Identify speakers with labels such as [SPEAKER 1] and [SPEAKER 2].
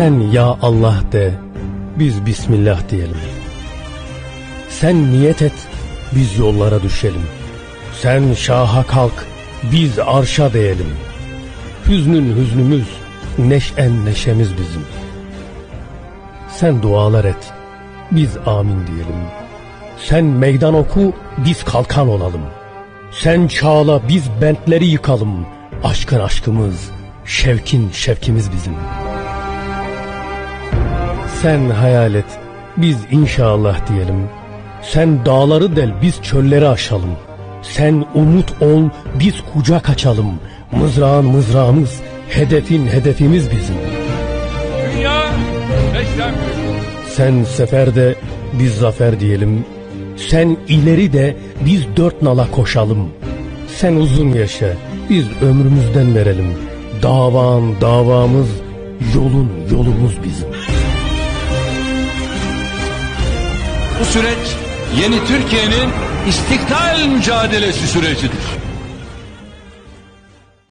[SPEAKER 1] Sen ya Allah de, biz Bismillah diyelim. Sen niyet et, biz yollara düşelim. Sen şaha kalk, biz arşa değelim. Hüznün hüznümüz, neşen neşemiz bizim. Sen dualar et, biz amin diyelim. Sen meydan oku, biz kalkan olalım. Sen çağla, biz bentleri yıkalım. Aşkın aşkımız, şevkin şevkimiz bizim. Sen hayal et, biz inşallah diyelim. Sen dağları del, biz çölleri aşalım. Sen umut ol, biz kucak açalım. Mızrağın mızrağımız, hedefin hedefimiz bizim.
[SPEAKER 2] Dünya beşten.
[SPEAKER 1] Sen seferde, biz zafer diyelim. Sen ileri de, biz dört nala koşalım. Sen uzun yaşa, biz ömrümüzden verelim. Davan davamız, yolun yolumuz bizim.
[SPEAKER 2] Bu süreç yeni Türkiye'nin istiklal mücadelesi sürecidir.